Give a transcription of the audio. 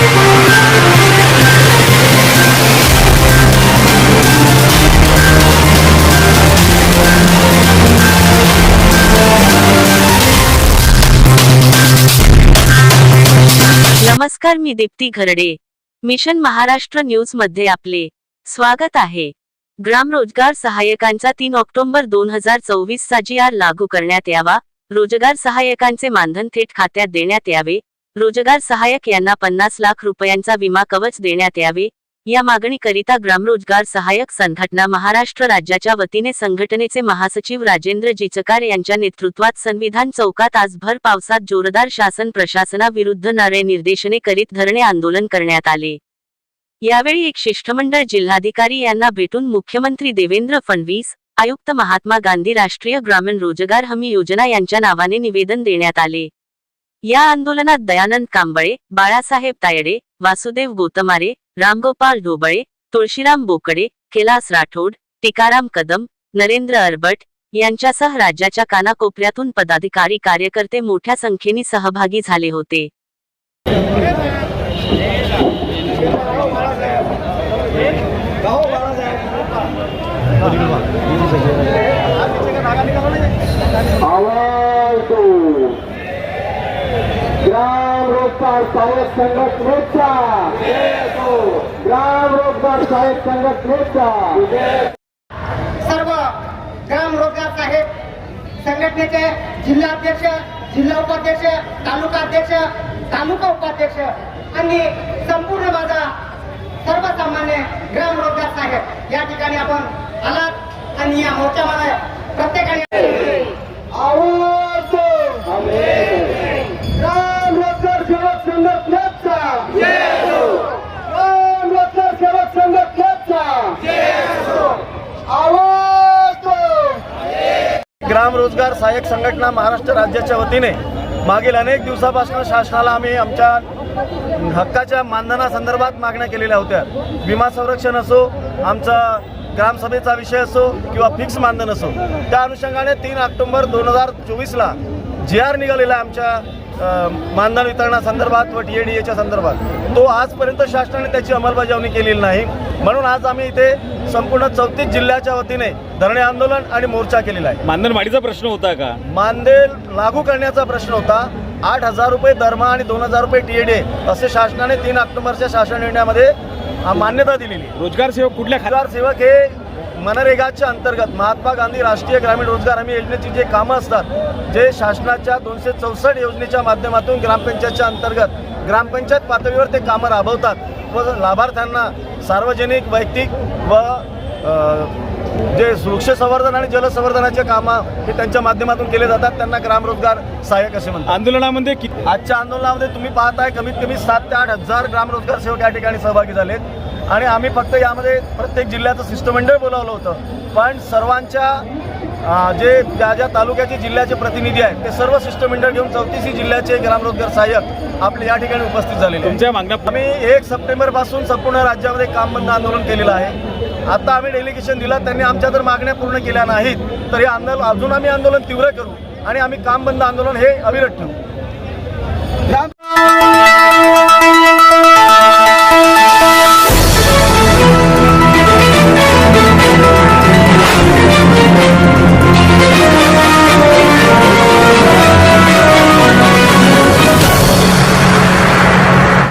नमस्कार मी दीप्ती घरडे. मिशन महाराष्ट्र न्यूजमध्ये आपले स्वागत आहे. ग्राम रोजगार सहाय्यकांचा तीन ऑक्टोबर दोन हजार चोवीस चा जी आर लागू करण्यात यावा रोजगार सहाय्यकांचे मानधन थेट खात्यात देण्यात यावे रोजगार सहाय्यक यांना पन्नास लाख रुपयांचा विमा कवच देण्यात यावे. या मागणीकरिता ग्रामरोजगार सहाय्यक संघटना महाराष्ट्र राज्याच्या वतीने संघटनेचे महासचिव राजेंद्र जिचकार यांच्या नेतृत्वात संविधान चौकात आज भर पावसात जोरदार शासन प्रशासनाविरुद्ध नारे निर्देशने करीत धरणे आंदोलन करण्यात आले. यावेळी एक शिष्टमंडळ जिल्हाधिकारी यांना भेटून मुख्यमंत्री देवेंद्र फडणवीस आयुक्त महात्मा गांधी राष्ट्रीय ग्रामीण रोजगार हमी योजना यांच्या नावाने निवेदन देण्यात आले. या आंदोलनात दयानंद कांबळे बाळासाहेब तायडे वासुदेव गोतमारे रामगोपाल ढोबळे तुळशीराम बोकडे कैलास राठोड टिकाराम कदम नरेंद्र अरबट यांच्यासह राज्याच्या कानाकोपऱ्यातून पदाधिकारी कार्यकर्ते मोठ्या संख्येने सहभागी झाले होते. रोजगार सहाय्यक संघटनेचा. ग्राम रोजगार सहाय्यक संघटनेचा. सर्व ग्राम रोजगार साहेब संघटनेचे जिल्हाध्यक्ष जिल्हा उपाध्यक्ष तालुका अध्यक्ष तालुका उपाध्यक्ष आणि संपूर्ण माझा सर्वसामान्य ग्राम रोजगार साहेब. या ठिकाणी आपण आलात आणि या मोर्चामध्ये प्रत्येकाने आवाज दो ग्राम रोजगार सेवक संघटनेचा ग्राम रोजगार सेवक संघटनेचा आवाज दो ग्राम रोजगार सहाय्यक संघटना महाराष्ट्र राज्याच्या वतीने मागील अनेक दिवसापासून शासनाला आम्ही आमच्या हक्काच्या मानधनासंदर्भात मागण्या केलेल्या होत्या. विमा संरक्षण असो आमचा ग्रामसभेचा विषय असो किंवा फिक्स मानधन असो त्या अनुषंगाने तीन ऑक्टोबर दोन हजार चोवीसला जी आर निघालेला आमच्या मानधन वितरणासंदर्भात व टी ए डी एच्या संदर्भात. तो आजपर्यंत शासनाने त्याची अंमलबजावणी केलेली नाही. म्हणून आज आम्ही इथे संपूर्ण चौतीस जिल्ह्याच्या वतीने धरणे आंदोलन आणि मोर्चा केलेला आहे. मानधन वाढीचा प्रश्न होता का? मानदेल लागू करण्याचा प्रश्न होता. आठ हजार रुपये दरमहा आणि दोन हजार रुपये टी ए असे शासनाने तीन ऑक्टोबरच्या शासन निर्णयामध्ये मान्यता दिलेली. रोजगार सेवक कुठल्या रोजगार सेवक हे मनरेगाच्या अंतर्गत महात्मा गांधी राष्ट्रीय ग्रामीण रोजगार हमी योजनेची जे कामं असतात जे शासनाच्या दोनशे चौसष्ट योजनेच्या माध्यमातून ग्रामपंचायतच्या अंतर्गत ग्रामपंचायत पातळीवर ते कामं राबवतात. व लाभार्थ्यांना सार्वजनिक वैयक्तिक व जे वृक्ष संवर्धन आणि जलसंवर्धनाचे कामं हे त्यांच्या माध्यमातून केले जातात. त्यांना ग्रामरोजगार सहाय्यक असे म्हणतात. आंदोलनामध्ये आजच्या आंदोलनामध्ये तुम्ही पाहताय कमीत कमी सात ते आठ हजार ग्रामरोजगार सेवक या ठिकाणी सहभागी झालेत. आणि आम्ही फक्त यामध्ये प्रत्येक जिल्ह्याचं शिष्टमंडळ बोलावलं होतं. पण सर्वांच्या जे ज्या ज्या तालुक्याचे जिल्ह्याचे प्रतिनिधी आहेत ते सर्व शिष्टमंडळ घेऊन चौतीसही जिल्ह्याचे ग्रामरोजगार सहाय्यक आपले या ठिकाणी उपस्थित झालेले. तुमच्या मागण्या आम्ही एक सप्टेंबरपासून संपूर्ण राज्यामध्ये काम बंद आंदोलन केलेलं आहे. आता आम्ही डेलिगेशन दिलं त्यांनी आमच्या जर मागण्या पूर्ण केल्या नाहीत तर हे आंदोलन अजून आम्ही आंदोलन तीव्र करू आणि आम्ही काम बंद आंदोलन हे अविरत ठेवू.